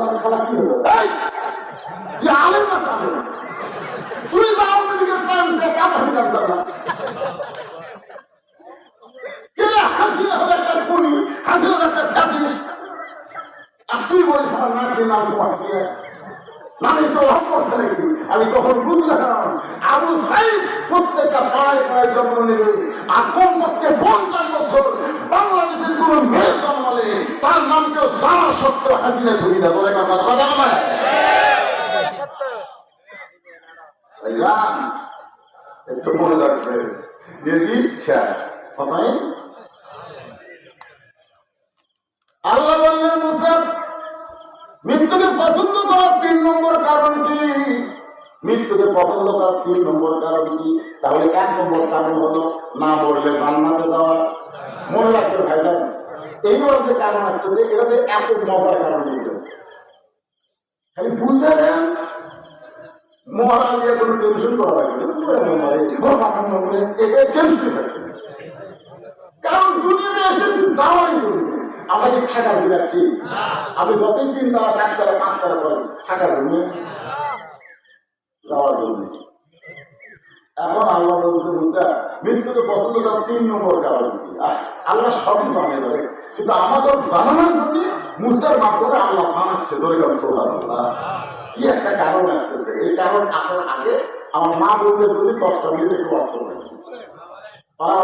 আল্লাহ খালা কি হলো এই যে আলেম না সালেম তুই তো আওয়ামী লীগের সায়েন্সে কাজ হয়ে জানতাম না কে হাসিনা হলো একটা খুনি হাসিনা হলো একটা ফ্যাসিস্ট আর তুই দিয়ে আমি তখন বুঝলাম প্রত্যেকটা পাড়ায় পাড়ায় জন্ম নেবে। আর কমপক্ষে পঞ্চাশ বছর বাংলাদেশের কোন মেয়ে জন্মালে তার নামকেও জানা সত্ত্বেও হাজিরা একটু মনে রাখবে। আল্লাহ মৃত্যুকে পছন্দ করার তিন নম্বর কারণ কি? মৃত্যুকে পছন্দ করার তিন নম্বর কারণ কি? তাহলে এক নম্বর কারণ হলো না মরলে জান্নাতে যাওয়া। মনে রাখতে ভাইজান এইবার যে কারণ আসতেছে এটাতে এত মজার কারণ খালি বুঝতে দেন মহারা দিয়ে কোনো টেনশন করা লাগবে। কারণ দুনিয়াতে এসেছি যাওয়াই জন্য আমরা কি থাকার যাচ্ছি? আমি যতই দিন তারা চার তারা পাঁচ তারা করে, থাকার জন্য যাওয়ার জন্য। এখন আল্লাহ বলতে বুঝতে মৃত্যুকে পছন্দ করার তিন নম্বর কারণ? আল্লাহ সবই জানে ধরে কিন্তু আমাদের জানানোর জন্য মুসার মাধ্যমে আল্লাহ জানাচ্ছে, ধরে গেল কি একটা কারণ আসতেছে? এই কারণ আসার আগে আমার মা বলতে যদি কষ্ট মিলে একটু কষ্ট করে তারা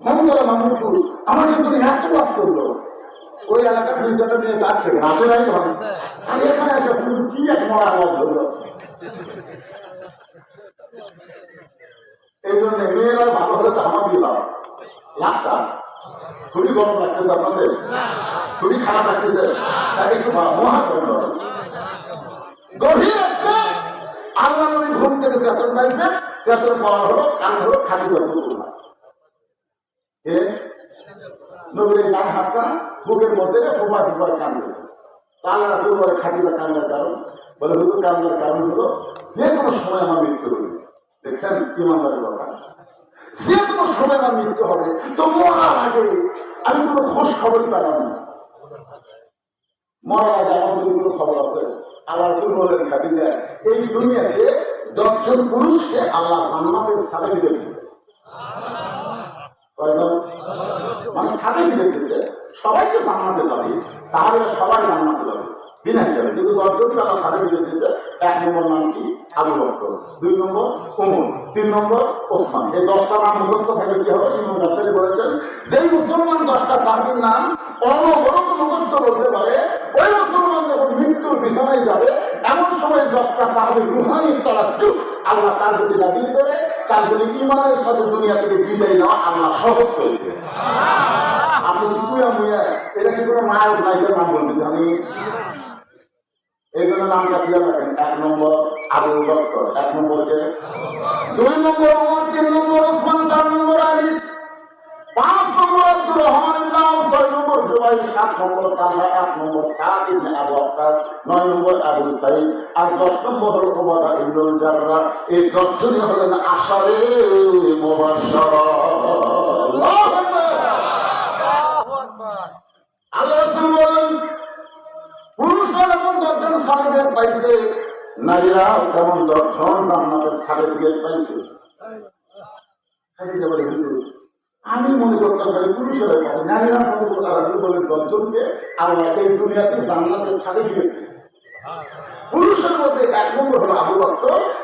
মন আমার জন্য এত বাস করল ওই এলাকার দুই চারটা নিয়ে যাচ্ছে নাই তখন আমি এখানে হুজুর কি এক মরা আওয়াজ ধরলো এই জন্য মেয়েরা ভালো হলে আমার দিলাম লাভটা খুবই গরম লাগতেছে আপনাদের? খুবই খারাপ লাগতেছে। তাই একটু মহা করল গভীর আল্লাহ নবী ঘুম থেকে চেতন পাইছে। চেতন পাওয়া হলো, কান হলো এ নবীর ডান হাতটা বুকের মধ্যে ফোপা ফোপা কান্দছে তাহলে রাসুল বলে খাটিবা কান্দার কারণ। বলে, হুজুর কান্দার কারণ হলো যে কোনো সময় আমার মৃত্যু হবে। দেখছেন, ইমানদারের কথা যে কোনো সময় আমার মৃত্যু হবে। তো মরার আগে আমি কোনো খোঁজ খবরই পেলাম না। মরার আগে আমার যদি কোনো খবর আছে? আল্লাহ রসুল বলেন খাদিজা এই দুনিয়াতে দশজন পুরুষকে আল্লাহ জান্নাতের সাথে দিতে দিয়েছে। কয়জন? মানে সাথে দিতে দিয়েছে। সবাইকে জান্নাতে যাবে তাহলে সবাই জান্নাতে যাবে। কিন্তু দিতে দিয়েছে, এক নম্বর নাম কি? দুই নম্বর তিন নম্বর ওসমান। এই দশটা নাম মুখস্থ কি হবে? যেই মুসলমান দশটা সাহাবীর নাম অনবরত মুখস্থ বলতে পারে, ওই মুসলমান যখন মৃত্যুর বিছানায় যাবে, এমন সময় দশটা সাহাবীর রুহানি চলা চুপ আল্লাহ তার প্রতি দাবি করে, তার প্রতি ইমানের সাথে দুনিয়া থেকে বিদায় নেওয়া আল্লাহ সহজ করেছে আপনি আমি এটা কি কোনো নায়ক নায়কের নাম এক নম্বর এক দুই নম্বর তিন নম্বর চার নম্বর পাঁচ নম্বর ছয় নম্বর সাত নম্বর নম্বর নয় নম্বর আর দশ নম্বর এই হলেন আশারে আল্লাহু আকবার পুরুষরা সার্টিফিকেট পাইছে নারীরা সার্টিফিকেট পাইছে। খাদিজা বলে, "হুজুর, আমি মনে করতাম পুরুষেরা নারীরা মনে করতাম দশজনকে আল্লাহ এই দুনিয়াতে জান্নাতের সার্টিফিকেট পুরুষের মধ্যে এক নম্বর হলো আবু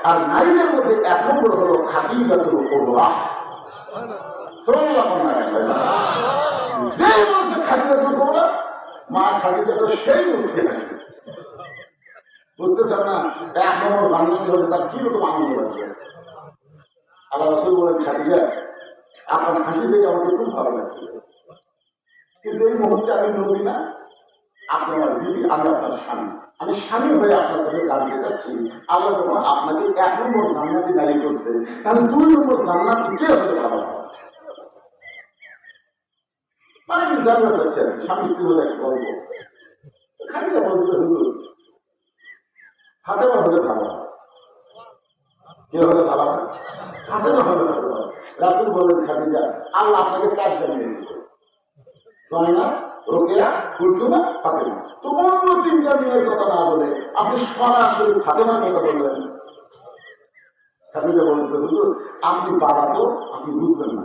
আর নারীদের মধ্যে এক নম্বর হলো কুবরা সুবহানাল্লাহ বলুন যে সেই না? আনন্দ আপনার কিন্তু মুহূর্তে আমি না, আপনার স্বামী। আমি স্বামী হয়ে আপনার দাঁড়িয়ে যাচ্ছি। আল্লাহ আপনাকে এক নম্বর জান্নাতি দাঁড়িয়ে করছে, তাহলে দুই নম্বর জান্নাতি কে হতে ভালো হয়? মানে কি জান্নাত হচ্ছে স্বামী স্ত্রী বলে একটা গল্প। খালিদা বলতে হুজুর, ফাতেমা হলে ভালো কে হলে ভালো হয়? ফাতেমা হলে ভালো রাসুল বলেন, খাদিজা, আল্লাহ আপনাকে চার জানিয়ে দিয়েছে। জয়না, রোকেয়া, কুলসুমা, ফাতেমা। তো অন্য তিনটা মেয়ের কথা না বলে আপনি সরাসরি ফাতেমার কথা বললেন। খাদিজা বলতে হুজুর, আপনি বাবা তো, আপনি না।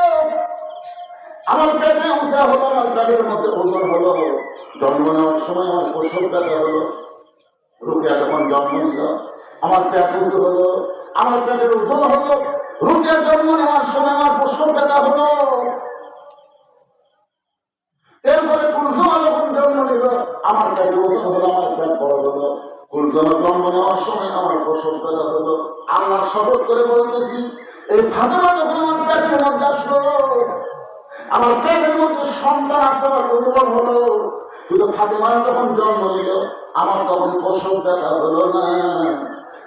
আমার পেটে উঠা হলো আমার পেটের মধ্যে ওজন হলো জন্ম নেওয়ার সময় আমার প্রসব ব্যথা হলো। রুকিয়া যখন জন্ম নিল, আমার পেট উঁচু হলো, আমার পেটের ওজন হলো। রুকিয়া জন্ম নেওয়ার সময় আমার প্রসব ব্যথা হলো। এরপরে কুলসুমা যখন জন্ম নিল, আমার পেটে ওজন হলো, আমার পেট বড় হলো। কুলসুমা জন্ম নেওয়ার সময় আমার প্রসব ব্যথা হলো। আল্লাহ শপথ করে বলতেছি, এই ফাতেমা যখন আমার পেটের মধ্যে আসলো আমার পেটের মধ্যে সন্তান আসার অনুভব হলো। কিন্তু ফাতেমা যখন জন্ম নিল, আমার তখন প্রসব ব্যথা হলো না।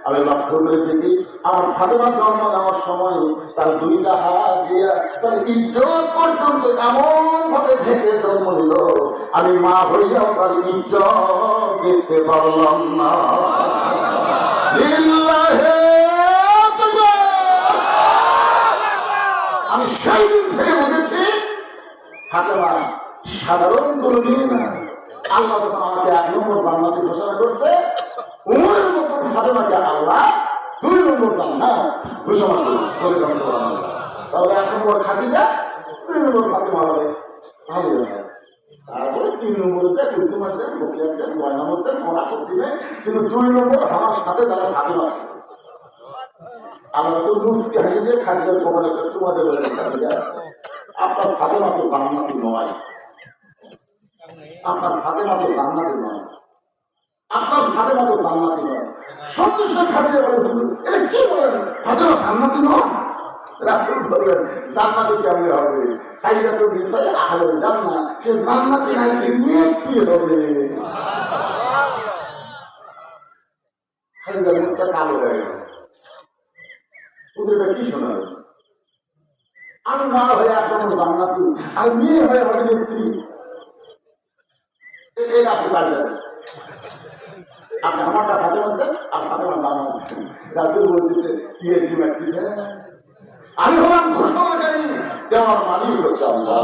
আমি লক্ষ্য করে দেখি, আমার ফাতেমা জন্ম নেওয়ার সময় তার দুইটা হাত দিয়ে তার ইজ্জত পর্যন্ত এমন ভাবে থেকে জন্ম নিল। আমি মা হইয়াও তার ইজ্জত দেখতে পারলাম না। আমি সেই দিন থেকে ফাতেমা সাধারণ কোনো মেয়ে না। আল্লাহ আমাকে এক নম্বর জান্নাতে ঘোষণা করছে উমরের মতন আল্লাহ দুই নম্বর জান্নাত ঘোষণা। তাহলে এক নম্বর খাদিজা, দুই নম্বর ফাতেমা হবে। ভালো তারপরে তিন নম্বরে নেই কিন্তু দুই নম্বর আমার সাথে যারা ফাতেমা আমরা তো মুসকে দিয়ে আপনার সাথে মাত্র জান্নাতি নয়। আপনার সাথে মাত্র জান্নাতি নয়। আপনার সাথে মাত্র জান্নাতি নয়। সঙ্গে সঙ্গে খাটিয়ে বলে এটা কি বলেন সাথে জান্নাতি নয়? রাসূল বললেন কেমন হবে? সাইয়া তো বিষয় সে জান্নাতি না কি হবে? মুখটা কি শোনা আমি মা হয়ে এখন জান্নাতি আর মেয়ে হয়ে হবে নেত্রী এ- এটা আপনি পারি যাবেন আপনি আমারটা হাতে মধ্যে আর হাতে আমার বাবা রাজু বলতেছে কি। মারতেছে আমি হলাম ঘোষণাকারী, দেওয়ার মালিক হচ্ছে আল্লাহ।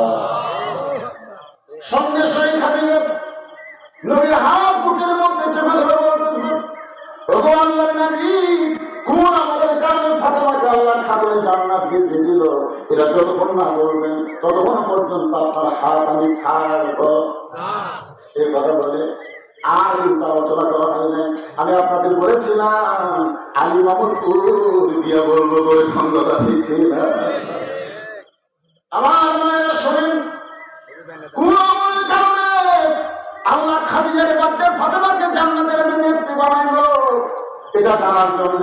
সঙ্গে সঙ্গে খাদিজা নবীর হাত বুকের মধ্যে চেপে ধরে বলতেছে ওগো নবী কোন আমাদের কারণে পর্যন্ত হাত আমি ছাড়ব। কথা বলে আর আলোচনা আমি আপনাদের বলেছিলাম দিয়া বলব বলে খন্দটা ঠিক আমার আল্লাহ খাদিজাকে বাদ দিয়ে ফাতেমাকে জান্নাতের নেত্রী বানাইলো। এটা জানার জন্য?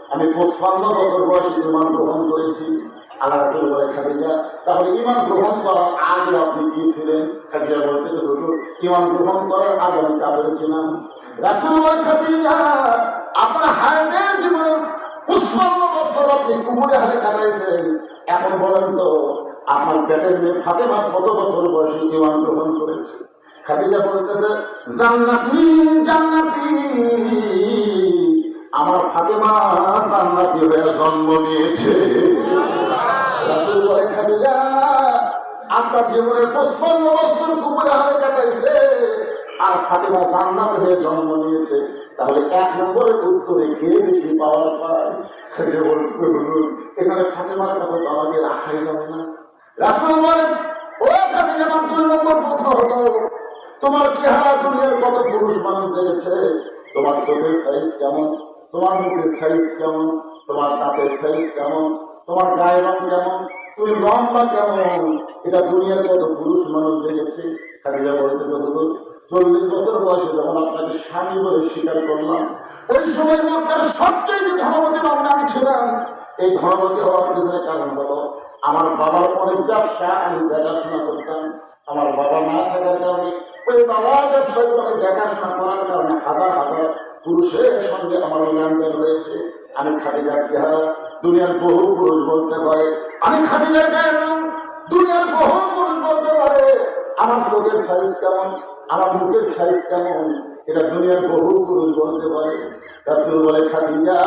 আমি পঁচপান্ন বছর বয়সে ইমান গ্রহণ করেছি। আল্লাহ রাসূল বলে, খাদিজা, তাহলে ইমান গ্রহণ করার আগে আপনি কি ছিলেন? খাদিজা বলতে হুজুর, ইমান গ্রহণ করার আগে আমি কাপড় ছিলাম। রাসূল বলে, খাদিজা, আপনার হায়াতের জীবনে পঁচপান্ন বছর আপনি কুকুরে হাতে কাটাইছেন। এখন বলেন তো, আপনার পেটের মেয়ে ফাতেমা কত বছর বয়সে ইমান গ্রহণ করেছে? খাদিজা বলতেছে, জান্নাতি জান্নাতি। আমার ফাতেমা হয়ে জন্ম নিয়েছে। আপনার জীবনের পঁচপান্ন বছর কুকুরে হাতে কাটাইছে। আর ফাতেমা জান্নাত হয়ে জন্ম নিয়েছে। তাহলে এক নম্বরের উত্তরে কে বেশি পাওয়ার পায়? সেটা এখানে ফাতেমার কথা আমাকে রাখাই যাবে না। রাসূল বলেন ও খাদিজা, আমার দুই নম্বর প্রশ্ন হলো, তোমার চেহারা দুনিয়ার কত পুরুষ মানুষ দেখেছে? তোমার চোখের সাইজ কেমন? তোমার মুখের সাইজ কেমন? তোমার দাঁতের সাইজ কেমন? তোমার গায়ের রং কেমন? তুমি লম্বা কেমন? এটা দুনিয়ার কত পুরুষ মানুষ দেখেছে? খাদিজা বলতে হুজুর, চল্লিশ বছর বয়সে যখন আপনাকে স্বামী বলে স্বীকার করলাম, ওই সময় মক্কার সবচেয়ে যে ধর্মবতী রমনা আমি ছিলাম। এই ধর্মবতী হওয়ার পিছনে কারণ হলো, আমার বাবার অনেক ব্যবসা আমি দেখাশোনা করতাম। আমার বাবা না থাকার কারণে, ওই বাবা ব্যবসায় আমি দেখাশোনা করার কারণে হাজার হাজার পুরুষের সঙ্গে আমার লেনদেন রয়েছে আমি খাদিজার চেহারা দুনিয়ার বহু পুরুষ বলতে পারে। আমি গায়ের রং দুনিয়ার বহু পুরুষ বলতে পারে। আমার চোখের সাইজ কেমন? আমার মুখের সাইজ কেমন? এটা দুনিয়ার বহু পুরুষ বলতে পারে। রাসুল বলে, খাদিজা,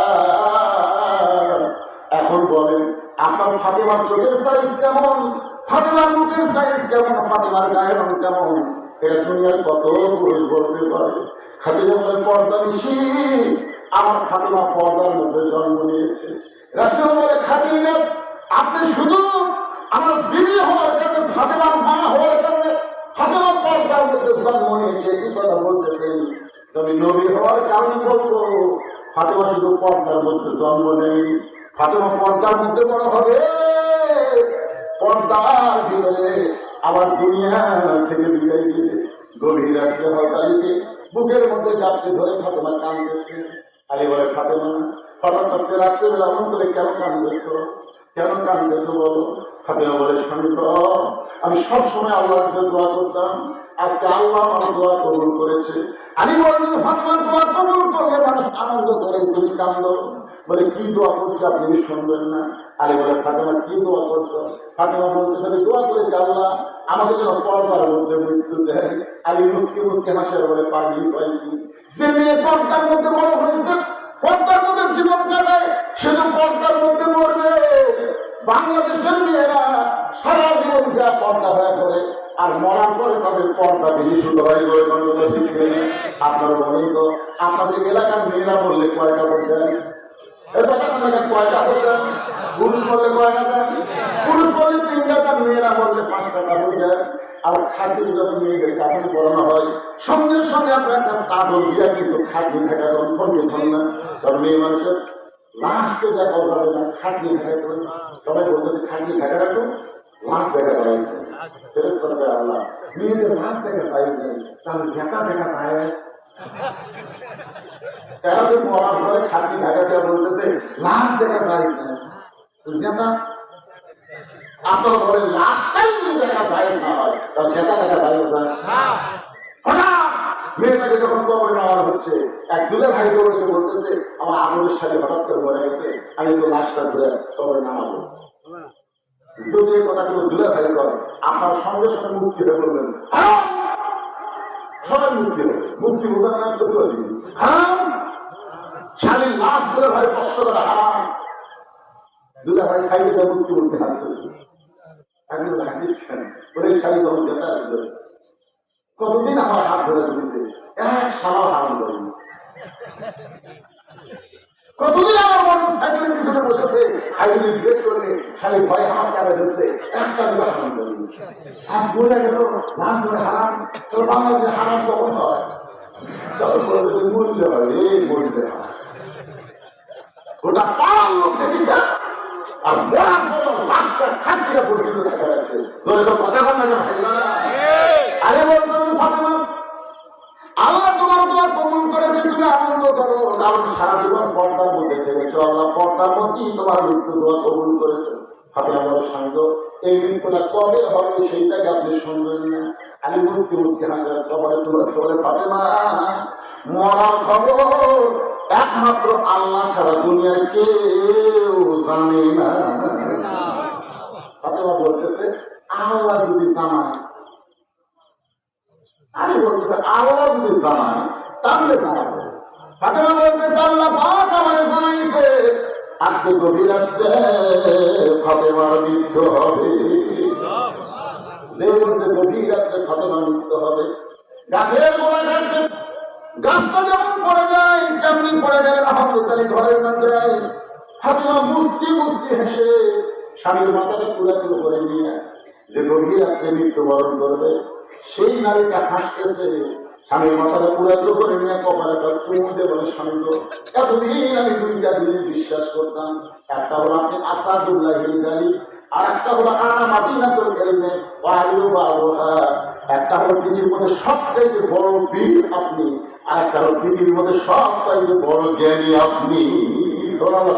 এখন বলেন, আপনার ফাতেমার চোখের সাইজ কেমন? ফাতেমার মুখের সাইজ কেমন? ফাতেমার গায়ের রং কেমন? এটা দুনিয়ার কত পুরুষ বলতে পারে। খাদিজা বলে, পর্দা নিশি। আমার ফাতেমা পর্দার মধ্যে জন্ম নিয়েছে। রাসুল বলে, খাদিজা, আপনি শুধু আমার বিবি হওয়ার কারণে, ফাতেমার মা হওয়ার কারণে ফাতেমা পর্দার মধ্যে জন্ম নিয়েছে। এই কথা বলতেছেন। তবে নবী হওয়ার কারণে বলতো ফাতেমা শুধু পর্দার মধ্যে জন্ম নেই ফাতেমা পর্দার মধ্যে বড় হবে। পর্দার ভিতরে আবার দুনিয়া থেকে বিদায় দিলে গভীর হরতালিতে বুকের মধ্যে যাত্রী ধরে ফাতেমা কাঁদতেছে। আলী বলে ফাতেমা, হঠাৎ আজকে রাত্রেবেলা এমন করে কেন কাঁদতেছ? কেন কাঁদতেছ বলো? ফাতেমা বলে, স্বামী আমি সব সময় আল্লাহর কাছে দোয়া করতাম। আজকে আল্লাহ আমার দোয়া কবুল করেছে। আলী বললেন ফাতেমা, দোয়া কবুল করলে মানুষ আনন্দ করে, তুমি কান্দ বলে, কি দোয়া করছে আপনি কি শুনবেন না? আলী বলে, ফাতেমা, কি দোয়া করছ? ফাতেমা বলতে আমি দোয়া করেছি আল্লাহ, আমাকে যেন পর্দার মধ্যে মৃত্যু দেয়। আলী মুসকে মুসকে হাসে আর বলে, পাগলি কয় কি? যে মেয়ে পর্দার মধ্যে বড় হয়েছে, পর্দার মধ্যে জীবন কাটায়, সে তো পর্দার মধ্যে মরবে। বাংলাদেশের মেয়েরা সারা জীবন যা পর্দা হয়ে করে আর মরার পরে তাদের পর্দা বেশি সুন্দর হয় আপনারা বলেন তো, আপনাদের এলাকার মেয়েরা বললে কয়টা বলছেন কয়টা বলছেন পুরুষ বললে কয় টাকা? পুরুষ বললে তিন মেয়েরা বললে পাঁচ টাকা হয়ে যায় আর খাদ্যের যখন মেয়েদের কাপড় পরানো হয়, সঙ্গে সঙ্গে আপনার একটা চাদর দিয়া কিন্তু খাদ্য থাকা তখন ফোনকে ফোন না। কারণ মেয়ে মানুষের লাশকে দেখা যাবে না খাটনি থাকা করে সবাই বলতে খাটনি থাকা রাখো, লাশ দেখা পাই আল্লাহ, মেয়েদের লাশ দেখা পাই তাহলে দেখা দেখা পায় তো মরার পরে হচ্ছে, এক দুলে ভাই বসে বলতেছে, আমার আগুনের সাথে হঠাৎ করে মরে গেছে, আমি তো লাশটা ধরে কবরে নামাবো যদি কথাগুলো দুলে ভাই করে আপনার সঙ্গে সঙ্গে মুক্তি বলবেন হ্যাঁ! সবাই মুক্তি মুক্তি বোঝার নাম তো করে দিবি হ্যাঁ শালীর লাশ দুলে ভাই কষ্ট করে হারাম। দুলে ভাই খাইতে দেয় মুক্তি বলতে হাত একজন হাসিস খান বলে শাড়ি কতদিন আমার হাত ধরে এক সারা হারাম কতদিন আমার মোটর সাইকেলের পিছনে বসেছে? হাইওয়ে ব্রেক করলে খালি ভয় হাত কাটে ধরছে একটা দিন হারাম করিনি হাত বলে গেল মাছ ধরে হারাম। তো বাংলাদেশে হারাম কখন হয়? আর তোর আরে বলতো তুমি ফাতেমা আল্লাহ তোমার দোয়া কবুল করেছে, তুমি আনন্দ করো। কারণ সারা জীবন পর্দার মধ্যে থেকেছো আল্লাহ পর্দার মধ্যেই তোমার মৃত্যু দোয়া কবুল করেছে। বড় সঙ্গ, এই মৃত্যুটা কবে হবে সেইটাকে আপনি শুনবেন না। আমি মুক্তি হাসার খবরে তুলে খবরে ফাতেমা, মরার খবর একমাত্র আল্লাহ ছাড়া দুনিয়ার কেউ জানে না। বলতেছে, আল্লাহ যদি জানায় আমি বলতেছে আল্লাহ যদি জানায়, তাহলে জানাব। ফাতেমা বলতেছে আল্লাহ পাক আমারে জানাইছে। আজকে গভীর রাত্রে ফাতেমার মৃত্যু হবে। যে বলছে গভীর রাত্রে ফাতেমার মৃত্যু হবে। গাছের গোড়া কাটবে। গাছটা যেমন পড়ে যায়, তেমনি পড়ে গেলে রহমতালি ঘরের মধ্যে ফাতেমা মুস্কি মুস্কি হেসে স্বামীর মাথাটা পুরাতন করে নিয়ে যে গভীর রাত্রে মৃত্যুবরণ করবে। সেই নারীটা হাসতেছে। স্বামীর মাথাটা পুরাত্র করে নিয়ে কপাল একটা চুমু দিয়ে বলে, স্বামী তো এতদিন আমি দুইটা জিনিস বিশ্বাস করতাম। একটা হলো আপনি আসাদুল্লাহ হিলদারি আর একটা হলো আনা মাদিনাতুল ইলমে ওয়াইলু বাবুহা একটা হলো পৃথিবীর মধ্যে সবচাইতে বড় বীর আপনি, আর একটা হলো পৃথিবীর মধ্যে সবচাইতে বড় জ্ঞানী আপনি। সুবহানাল্লাহ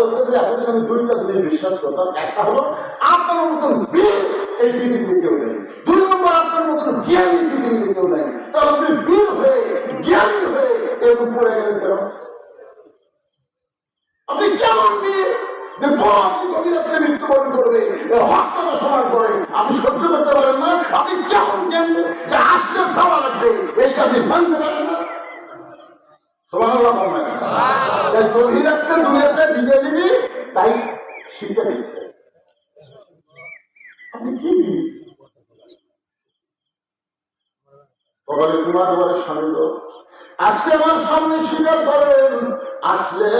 বলতেছে এতদিন আমি দুইটা জিনিস বিশ্বাস করতাম। একটা হলো আপনার মতন বীর এই পৃথিবীতে কেউ নেই। দুই নম্বর আপনার মতন জ্ঞানী পৃথিবীতে কেউ নেই। তাহলে আপনি বীর হয়ে জ্ঞানী হয়ে এর উপরে গেলেন কেন? আপনি কেমন বীর? যে বড় আপনি মৃত্যুবরণ করবে হত্যাটা সবার পরে আপনি সহ্য করতে পারেন না। আপনি কেমন জ্ঞানী? যে আসলে খাওয়া লাগবে এইটা আপনি মানতে পারেন না। তাই গভীর দুনিয়াতে বিদে দিবি তাই শিক্ষা দিচ্ছে আপনি কি দিবি বলে তোমার তোমার স্বামী আজকে আমার সামনে স্বীকার করেন, আসলে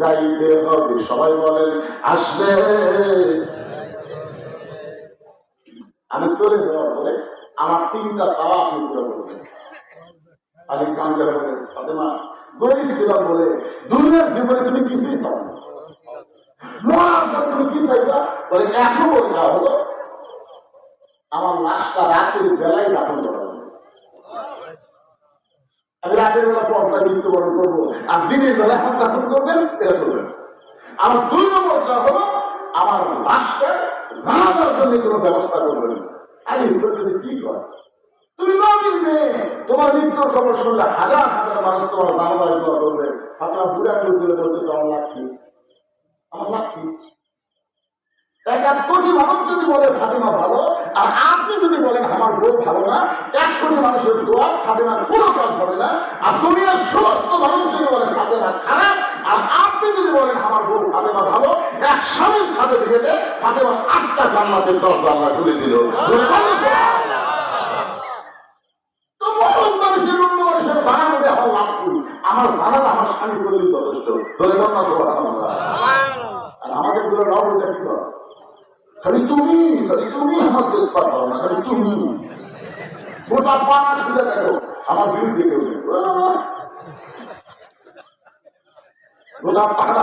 যাইতে হবে। সবাই বলেন, আসলে। আমি চলে যাওয়ার পরে আমার তিনটা চাওয়া আপনি পুরো করবেন। আমি কান্দের বলে ফাতেমা, গরিব ছিলাম বলে, দুনিয়ার জীবনে তুমি কিছুই চাও না। তুমি কি চাইবা? বলে, এখন বলতে হলো আমার লাশটা রাতের বেলায় দাফন করা রাতের বেলা পর্দা মৃত্যুবরণ করব, আর দিনের বেলা এখন দাফন করবেন, এটা করবেন। আমার দুই নম্বর চা হলো, আমার লাশটা জানাজার জন্য কোনো ব্যবস্থা করবেন আরে, এগুলো যদি কি করে তুমি নবীর মেয়ে, তোমার মৃত্যুর খবর শুনলে হাজার হাজার মানুষ তোমার জানাজার দোয়া করবে। আপনার বুড়া আঙুল তুলে বলতেছে আমার লাভ আমার লাভ কি? এক কোটি মানুষ যদি বলে ফাতেমা ভালো, আর আপনি যদি বলেন আমার বউ ভালো না, এক কোটি মানুষের দোয়া ফাতেমার কোনো কাজ হবে না। আর দুনিয়ার সমস্ত মানুষ যদি বলে ফাতেমা খারাপ, আর আপনি যদি বলেন আমার বউ ফাতেমা ভালো, এক স্বামীর সাথে থেকে ফাতেমার আটটা জান্নাতের দরজা আল্লাহ খুলে দিল। আমার স্বামী যথেষ্ট। আর আমাদেরগুলো খালি তুমি খালি তুমি আমার দেখতে পারো না খালি তুমি গোটা পাড়া খুলে দেখো, আমার বিরুদ্ধে কেউ নেই। তা মানে আপনারা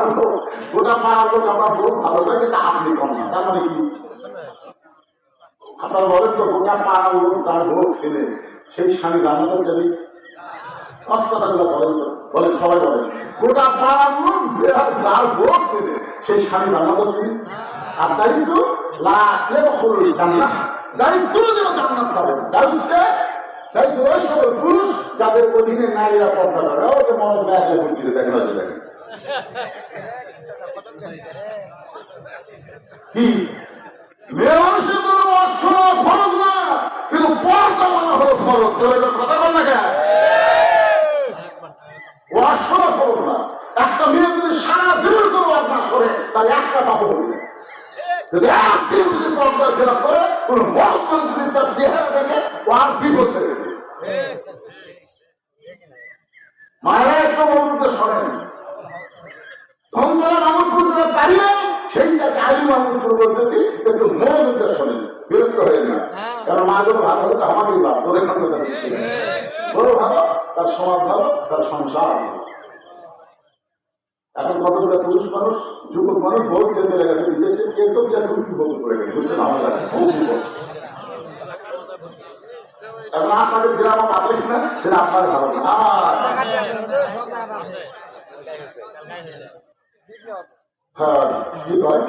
বলেন তো, গোটা পাড়ার লোক তার ভোট ছেলে, সেই স্বামী জানাতে যাবে কথাগুলো বলেন তো সবাই বলেন। গোটা পাড়ার লোক, যার ভোট ছেলে, সেই স্বামী জানাতে যাবে আর না সকল? পুরুষ যাদের নারীরা ও মনে ফরজ না, কিন্তু পর্দা বলা হলো ফরজ। কথা বল না কেন অশ্বরা ফরজ না একটা মেয়ে যদি সারা জীবন কোনো আপনার সরে তাহলে একটা পাবো হবে যদি একদিন যদি পর্দা ফেরা করে কোন মহত্তম যদি তার চেহারা দেখে ও আর বিপদ হয়ে যাবে মায়েরা একটু মনুকে সরেন সন্তান আমল করতে পারিলে সেই কাছে আলী মামুদপুর বলতেছি একটু মন উদ্দেশ্য শোনেন সমাজ ভালো, তার সংসার ভালো। এখন কতগুলো পুরুষ মানুষ, যুবক মানুষ যে চলে গেছে বিদেশে কেউ তো বিরাট খুব করে গেছে বুঝছেন আমার কাছে সেটা আপনার হ্যাঁ?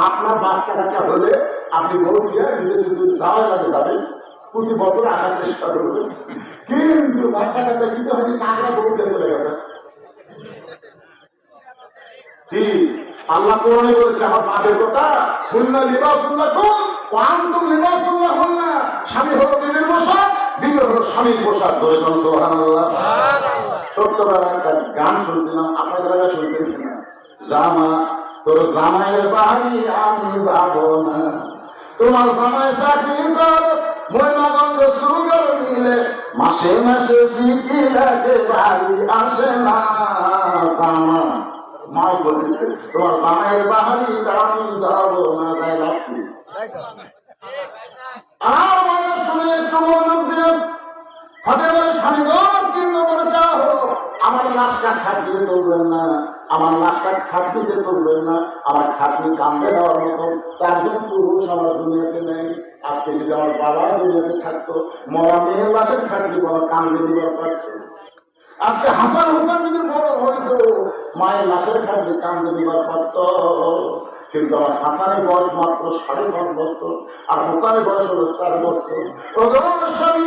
আপনার বাচ্চা কাচ্চা হলে আপনি বউ দিয়ে বিদেশে লাগে যাবেন প্রতি বছর আসার চেষ্টা করবেন কিন্তু বাচ্চা কাচ্চা কিন্তু হয়তো বউ দিয়ে চলে গেছে। আল্লাহ কোরআনে বলেছে, আমার বাপের কথা হুন্না লিবাসুল্লাহ কোন ওয়ান্তুম লিবাসুল্লাহ হুন্না স্বামী হলো বিবির পোশাক বিবি হলো স্বামীর পোশাক। ধরে কোন ছোট্টবেলা একটা গান শুনছিলাম, আপনাদের আগে শুনছেন জামা, তোর জামাইয়ের বাড়ি আমি যাব না। তোমার জামাই চাকরি কর মহিমাগঞ্জ সুগার মিলে মাসে মাসে সিটি লাগে বাড়ি আসে না জামা মাই বলেছে তোমার জামাইয়ের বাহারি আমি যাব না তাই রাখি। আর আমাদের শুনে একটু মনোযোগ দিয়ে ফাতেমার স্বামী তিন নম্বরে চা আমার লাশটা খাট দিয়ে না, আমার তুলবেন না, আমার খাটনি কামড়ে দেওয়ার মতো, চারজন পুরুষ আমার দুনিয়াতে নেই। আজকে যদি আমার বাবা দুনিয়াতে থাকতো, মরা মেয়ের লাশের খাটনি বাবা কামড়ে দিবার পারতো আজকে হাসান হোসেন যদি বড় হইতো, মায়ের লাশের খাদ্যে কামড়ে দিবার পারত কিন্তু আমার হাসানের বয়স মাত্র সাড়ে পাঁচ বছর, আর হোসানের বয়স হলো চার বছর। স্বামী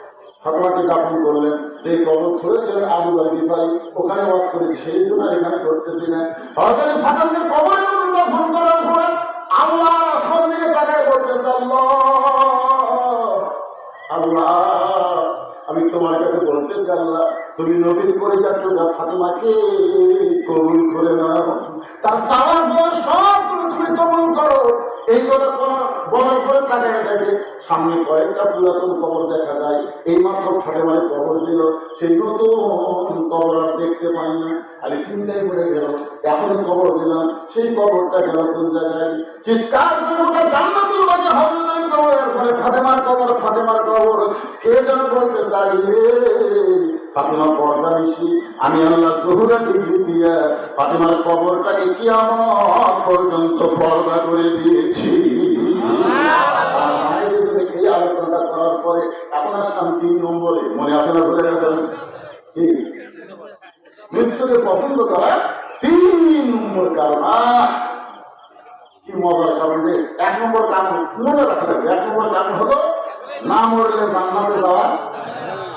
ফাতেমাকে দাফন করলেন। যে কবর খুঁড়েছিলেন আবু দাবি ভাই। ওখানে বাস করেছি, সেই জন্য এখানে করতেছি না। আমি তোমার কাছে বলতে আল্লাহ তুমি নবীর করে যাচ্ছ যা ফাতেমাকে কবুল করে নাও। তার সারা বয়স সবগুলো তুমি কবুল করো। এই কথা বলার পরে দেখে সামনে কয়েকটা পুরাতন কবর দেখা যায়। এই মাত্র ফাতেমায় কবর দিল সেই নতুন কবর আর দেখতে পাই না। খালি চিন্তাই করে গেল। এখন কবর দিলাম। সেই কবরটা গেল কোন জায়গায়? চিৎকার কে পর্দা বেশি আমি আল্লাহ জহুরা ডিগ্রি দিয়ে ফাতেমার কবরটাকে কি আমার পর্যন্ত পর্দা করে দিয়েছি। আর এই আলোচনাটা করার পরে এখন আসলাম তিন নম্বরে। মনে আসে না ভুলে গেছেন? মৃত্যুকে পছন্দ করা তিন নম্বর কারণ। কি মজার কারণ এক নম্বর কারণ রাখা এক নম্বর কারণ হলো না মরলে যাওয়া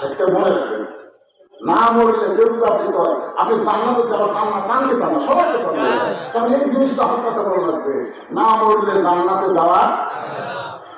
একটা মনে না মরলে যেহেতু আপনি করেন। আপনি যাওয়া চান না চান কি চান না, সবাই তো চান তাহলে এই জিনিসটা হঠাৎ কথা লাগবে না মরলে জান্নাতে যাওয়া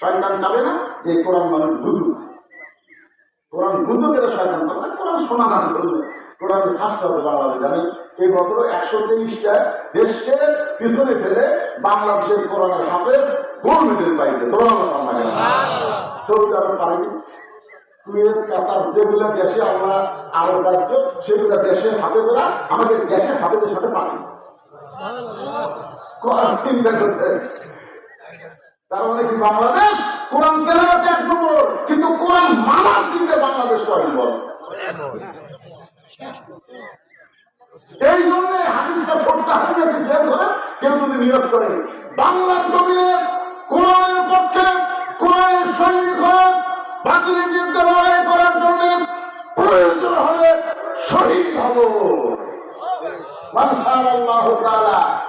শয়তান চাবে না যে কোরআন মানুষ বুঝুক কোরআন বুঝুক এটা শয়তান চাবে না কোরআন শোনা না শুনবে কোরআন ফার্স্ট হবে বাংলাদেশ জানি এই বছর একশো তেইশটা দেশকে পিছনে ফেলে বাংলাদেশের কোরআনের হাফেজ গোল্ড মেডেল পাইছে। সৌদি আরব পারেনি। কুয়েত কাতার যেগুলো দেশে আমরা আরব রাজ্য সেগুলো দেশের হাফেজরা আমাদের দেশের হাফেজের সাথে পানি কোরআন চিন্তা করছে তার মানে কি বাংলাদেশ? কোরআন তেলাওয়াতে এক নম্বর, কিন্তু কোরআন মানার দিকে বাংলাদেশ করেন বল? এই জন্য হাদিসটা ছোট্ট হাদিসটাকে বের করে কেউ যদি নিয়োগ করে। বাংলার জমিনে কোরআনের পক্ষে কোরআনের সৈনিক হয়ে বাতিলের বিরুদ্ধে লড়াই করার জন্য প্রয়োজন হলে শহীদ হব। মান সাআলাল্লাহু তাআলা